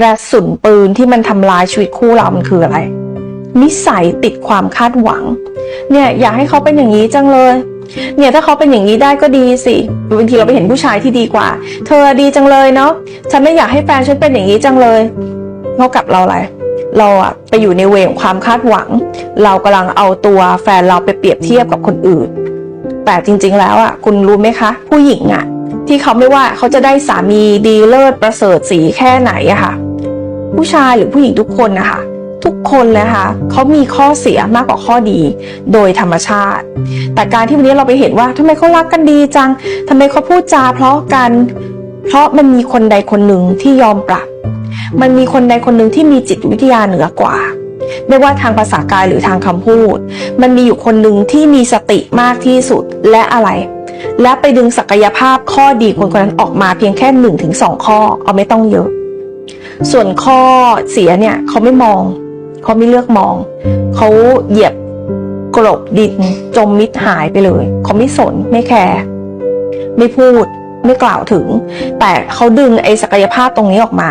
กระสุนปืนที่มันทำลายชีวิตคู่เรามันคืออะไร นิสัยติดความคาดหวัง เนี่ยอยากให้เขาเป็นอย่างนี้จังเลย เนี่ยถ้าเขาเป็นอย่างนี้ได้ก็ดีสิบางทีเราไปเห็นผู้ชายที่ดีกว่า เธอดีจังเลยเนาะฉันไม่อยากให้แฟนฉันเป็นอย่างนี้จังเลยเท่ากับเราอะไรเราอะไปอยู่ในเวงความคาดหวัง เรากำลังเอาตัวแฟนเราไปเปรียบเทียบกับคนอื่น แต่จริง ๆ แล้วอะคุณรู้ไหมคะ ผู้หญิงอะที่เขาไม่ว่าเขาจะได้สามีดีเลิศประเสริฐสีแค่ไหนอะค่ะ ผู้ชายหรือผู้หญิงทุกคนนะคะ ทุกคนเลยค่ะเขามีข้อเสียมากกว่าข้อดี โดยธรรมชาติ แต่การที่วันนี้เราไปเห็นว่าทำไมเขารักกันดีจังทำไมเขาพูดจาเพราะกัน เพราะมันมีคนใดคนหนึ่งที่ยอมปรับ มันมีคนใดคนหนึ่งที่มีจิตวิทยาเหนือกว่าไม่ว่าทางภาษากายหรือทางคำพูด มันมีอยู่คนหนึ่งที่มีสติมากที่สุดและอะไร และไปดึงศักยภาพข้อดีคนคนนั้นออกมาเพียงแค่หนึ่งถึงสองข้อ เอาไม่ต้องเยอะ ส่วนข้อเสียเนี่ยเขาไม่มอง เขาไม่เลือกมอง เขาเหยียบกลบดินจมมิดหายไปเลย เขาไม่สนไม่แคร์ไม่พูดไม่กล่าวถึง แต่เขาดึงไอ้ศักยภาพตรงนี้ออกมา